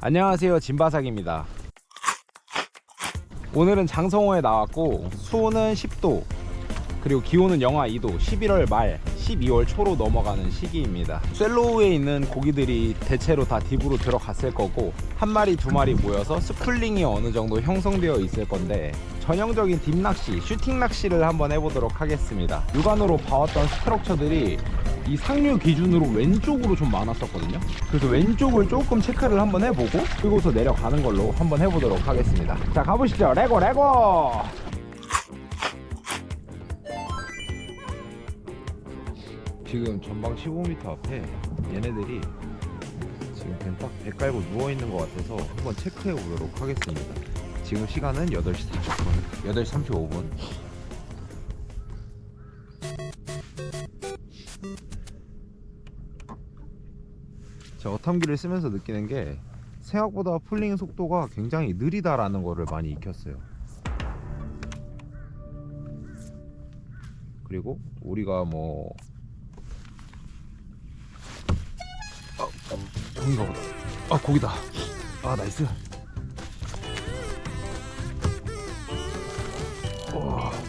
안녕하세요. 진바삭입니다. 오늘은 장성호에 나왔고 수온은 10도 그리고 기온은 영하 2도 11월 말 12월 초로 넘어가는 시기입니다. 셀로우에 있는 고기들이 대체로 다 딥으로 들어갔을 거고 한 마리 두 마리 모여서 스플링이 어느 정도 형성되어 있을 건데 전형적인 딥 낚시 슈팅 낚시를 한번 해보도록 하겠습니다. 육안으로 봐왔던 스트럭처들이 이 상류 기준으로 왼쪽으로 좀 많았었거든요. 그래서 왼쪽을 조금 체크를 한번 해보고 그리고서 내려가는 걸로 한번 해보도록 하겠습니다. 자 가보시죠. 레고 레고! 지금 전방 15m 앞에 얘네들이 지금 그냥 딱배 깔고 누워있는 것 같아서 한번 체크해 보도록 하겠습니다. 지금 시간은 8시 40분 8시 35분 자, 어탐기를 쓰면서 느끼는 게 생각보다 풀링 속도가 굉장히 느리다라는 거를 많이 익혔어요. 그리고 우리가 뭐 아, 아, 고기가 보다. 아, 고기다. 아, 나이스. 와.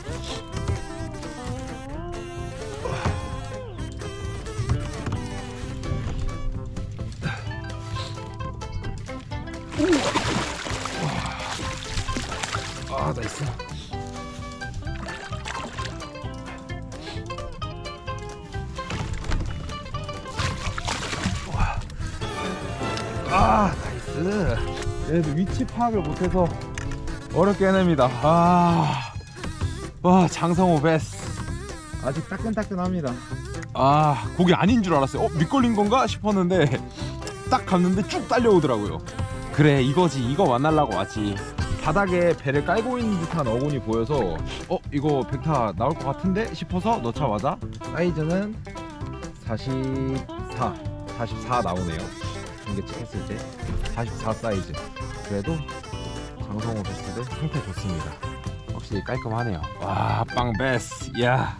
아, 나이스. 아, 나이스. 얘네들 위치 파악을 못해서 어렵게 해냅니다. 아, 와, 장성호 베스. 아직 따끈따끈합니다. 아, 고기 아닌 줄 알았어요. 어, 밑걸린 건가 싶었는데 딱 갔는데 쭉 딸려오더라고요. 그래, 이거지. 이거 만나려고 왔지. 바닥에 배를 깔고 있는 듯한 어군이 보여서 어 이거 백타 나올 것 같은데? 싶어서 넣자마자 사이즈는 44 44 나오네요. 이게 찍혔을 때44 사이즈. 그래도 장성호 베스트들 상태 좋습니다. 확실히 깔끔하네요. 와 빵 베스 야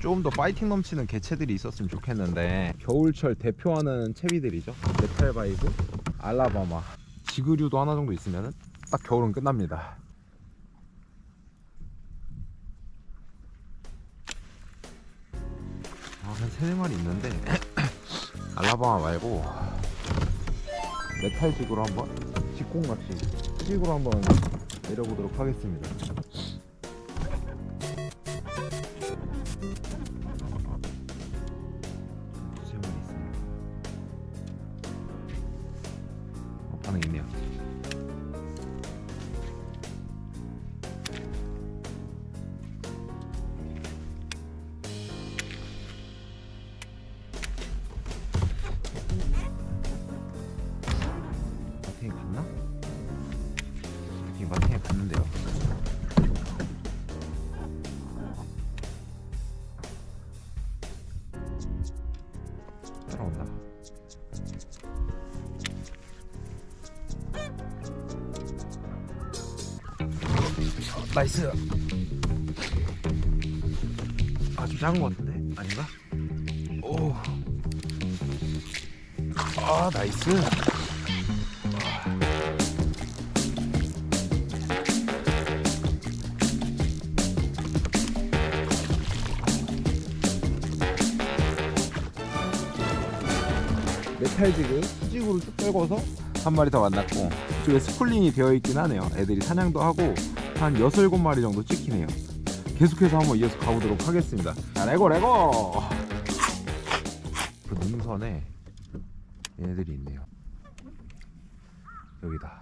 좀더 파이팅 넘치는 개체들이 있었으면 좋겠는데 겨울철 대표하는 채비들이죠. 메탈 바이브, 알라바마, 지그류도 하나 정도 있으면 딱 겨울은 끝납니다. 아, 한 세네 마리 있는데 알라바마 말고 메탈 지구로 한번 직공 낚시 지구로 한번 내려보도록 하겠습니다 나이스. 아주 작은 것 같은데 아닌가? 오. 아 나이스. 메탈 지그 수직으로 쭉 떨궈서 한 마리 더 만났고 이쪽에 스쿨링이 되어 있긴 하네요 애들이 사냥도 하고 한 6, 7마리 정도 찍히네요. 계속해서 한번 이어서 가보도록 하겠습니다. 자 레고 레고! 그 능선에 얘네들이 있네요. 여기다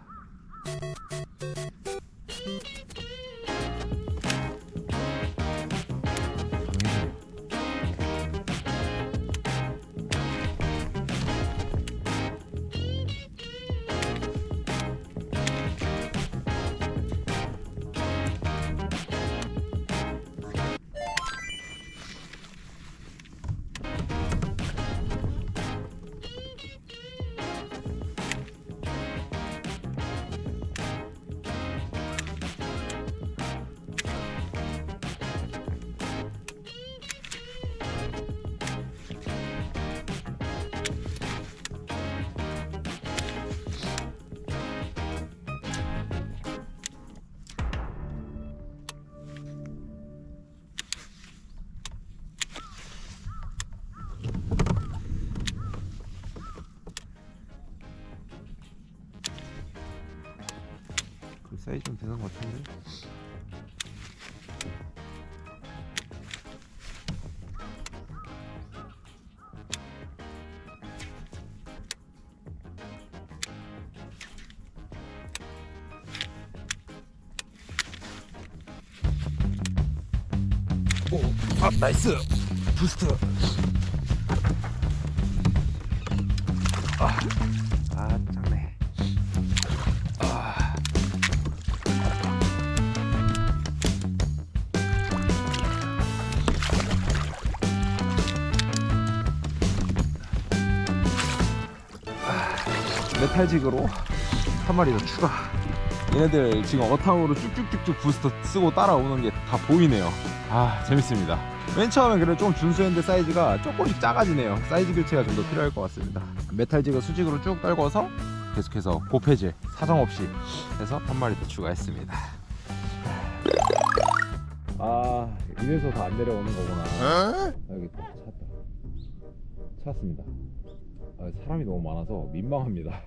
되는 것 같은데? 오, 아 나이스! 부스트. 아, 아 탈직으로 한 마리 더 추가 얘네들 지금 어탕으로 쭉쭉쭉쭉 부스터 쓰고 따라오는 게 다 보이네요 아 재밌습니다 맨 처음에 그래 좀 준수했는데 사이즈가 조금씩 작아지네요 사이즈 교체가 좀 더 필요할 것 같습니다 메탈직을 수직으로 쭉 떨궈서 계속해서 고패질 사정없이 해서 한 마리 더 추가했습니다 아 이래서 다 안 내려오는 거구나 아, 여기 또 찾았다 찾았습니다 아, 사람이 너무 많아서 민망합니다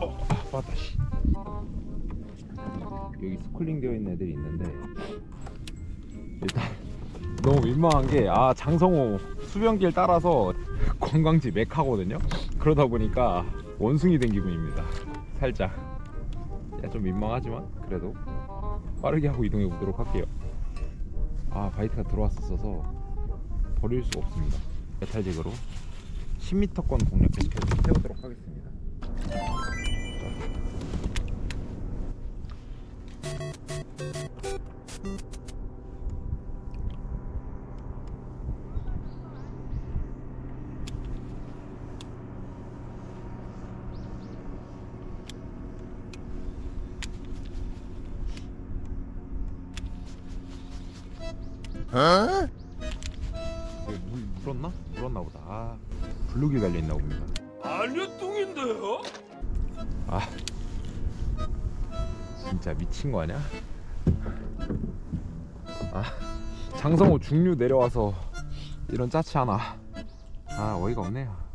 어, 아, 맞다 씨. 여기 스쿨링 되어 있는 애들이 있는데 일단 너무 민망한 게 아 장성호 수변길 따라서 관광지 메카거든요. 그러다 보니까 원숭이 된 기분입니다. 살짝. 야, 좀 민망하지만 그래도 빠르게 하고 이동해 보도록 할게요. 아 바이트가 들어왔었어서 버릴 수 없습니다. 메탈직으로 10m권 공략 계속해서 세우도록 하겠습니다. 여기 물 물었나? 물었나 보다. 아, 블루길 달려 있나 봅니다. 아니요 뚱인데요? 아, 진짜 미친 거 아니야? 아, 장성호 중류 내려와서 이런 짜치 하나. 아, 어이가 없네요.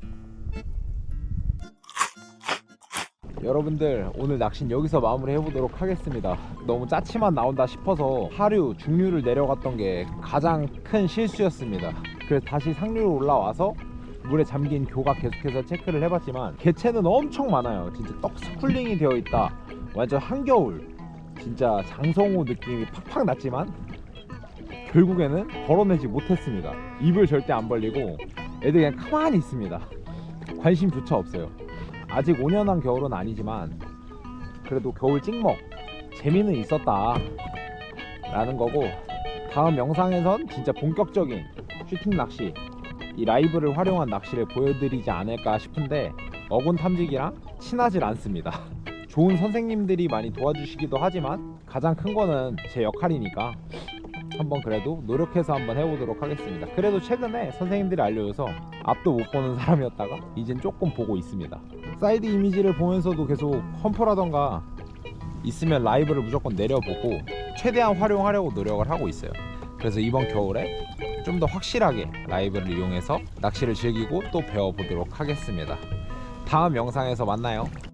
여러분들 오늘 낚시는 여기서 마무리 해보도록 하겠습니다 너무 짜치만 나온다 싶어서 하류 중류를 내려갔던 게 가장 큰 실수였습니다 그래서 다시 상류로 올라와서 물에 잠긴 교각 계속해서 체크를 해봤지만 개체는 엄청 많아요. 진짜 떡 스쿨링이 되어 있다. 완전 한겨울. 진짜 장성호 느낌이 팍팍 났지만 결국에는 걸어내지 못했습니다. 입을 절대 안 벌리고 애들 그냥 가만히 있습니다. 관심조차 없어요. 아직 5년한 겨울은 아니지만 그래도 겨울 찍먹 재미는 있었다 라는 거고 다음 영상에선 진짜 본격적인 슈팅 낚시. 이 라이브를 활용한 낚시를 보여드리지 않을까 싶은데 어군 탐지기랑 친하질 않습니다. 좋은 선생님들이 많이 도와주시기도 하지만 가장 큰 거는 제 역할이니까 한번 그래도 노력해서 한번 해보도록 하겠습니다. 그래도 최근에 선생님들이 알려줘서 앞도 못 보는 사람이었다가 이젠 조금 보고 있습니다. 사이드 이미지를 보면서도 계속 험프라던가 있으면 라이브를 무조건 내려보고 최대한 활용하려고 노력을 하고 있어요. 그래서 이번 겨울에 좀 더 확실하게 라이브를 이용해서 낚시를 즐기고 또 배워보도록 하겠습니다. 다음 영상에서 만나요